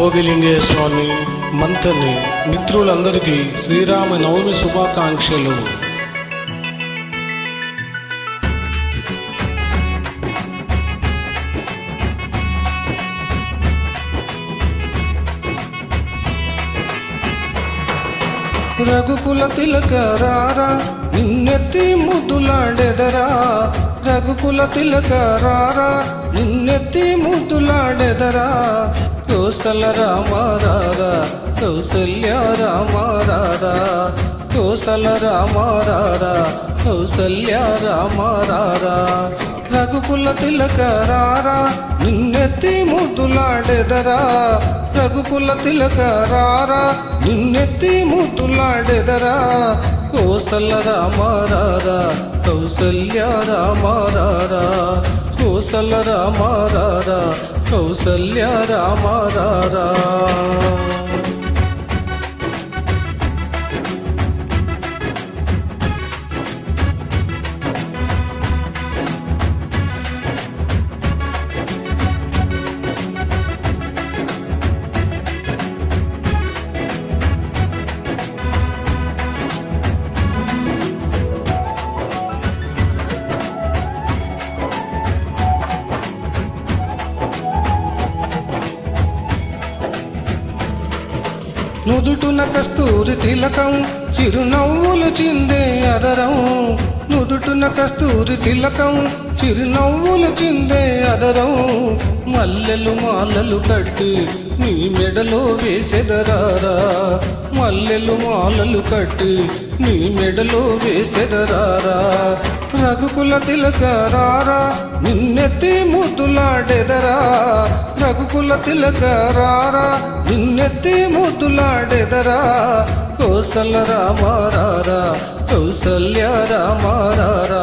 భోగిలింగేశ్వామి స్వామి మంతని మిత్రులందరికీ శ్రీరామ నవమి శుభాకాంక్షలు. రఘుకుల తిలక రారా నిన్నెత్తి ముద్దులాడెదరా. రఘుకుల తిలక రారా కోసల రామారారా కౌసల్య రామారారా కోసల రామారారా కౌసల్య రామారారా రఘుకుల తిలకరారా నిన్నెత్తి ముద్దులాడెదరా రఘుకుల తిలకరారా నిన్నెత్తి ముద్దులాడెదరా కోసల రామారారా కౌసల్య రామారారా కోసల రామారారా కౌసల్య రామారా నుదుటున కస్తూరి తిలకం చిరునవ్వులు చిందే అదరం. నుదుటున కస్తూరి తిలకం చిరునవ్వులు చిందే అదరం. మల్లెలు మాలలు కట్టి నీ మెడలో వేసెదరారా? మల్లెలు మాలలు కట్టి నీ మెడలో వేసెదరారా? రఘుకుల తిలకరారా నిన్నెత్తి ముద్దులాడెదరా రఘుకుల తిలకరారా నిన్నెత్తి ముద్దులాడెదరా కోసల రామారారా? కౌసల్య రామారారా?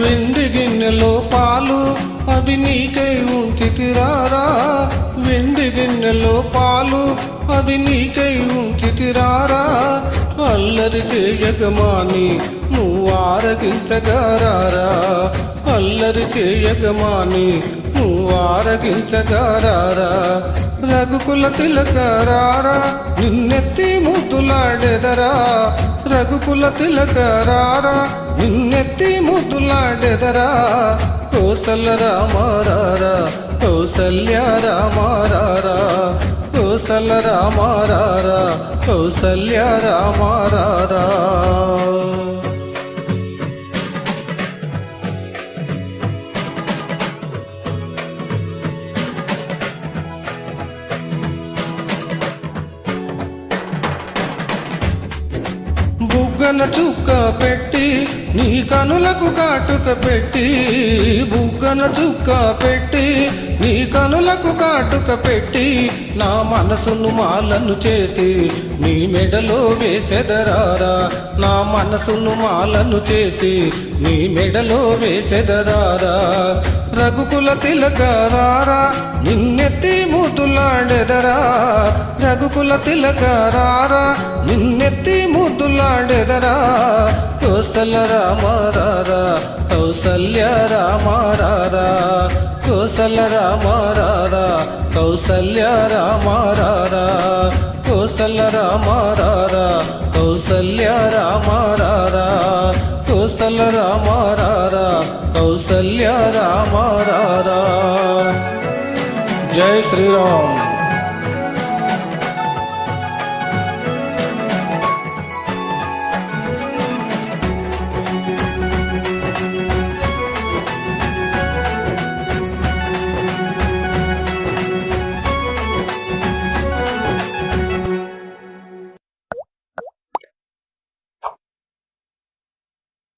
వెండి గిన్నెలో పాలు అవి నీకై ఉంచితిరారా? వెండి గిన్నెలో పాలు అవి నీకై ఉంచితిరారా? అల్లరి చేయగమాని నువ్వు ఆరగించగారారా? అల్లరి చేయగమాని ఆరగించగారారా? రఘుకుల తిలకరారా? నిన్నెత్తి ముద్దులాడెదరా రఘుకుల తిలకరారా? నిన్నెత్తి ముద్దులాడెదరా కోసల రామారారా? కౌసల్య రామారారా? కోసల రామారారా? కౌసల్య రామారారా? బుగ్గన చుక్క పెట్టి నీ కనులకు కాటుక పెట్టి బుగ్గన చుక్క పెట్టి నీ కనులకు కాటుక పెట్టి నా మనసును మాలను చేసి నీ మెడలో వేసెదరారా? నా మనసును మాలను చేసి నీ మెడలో వేసెదరారా? రఘుకుల తిలకరారా నిన్నెత్తి మూతులాడెదరా? రఘుకుల తిలకారారా నిన్నెత్తి ముద్దులాడెదరా కోసల రామారారా కౌసల్య రామారారా కోసల రామారారా కౌసల్య రామారారా కోసల రామారారా కౌసల్య రామారారా కోసల రామారారా కౌసల్య రామారారా జై శ్రీరామ్.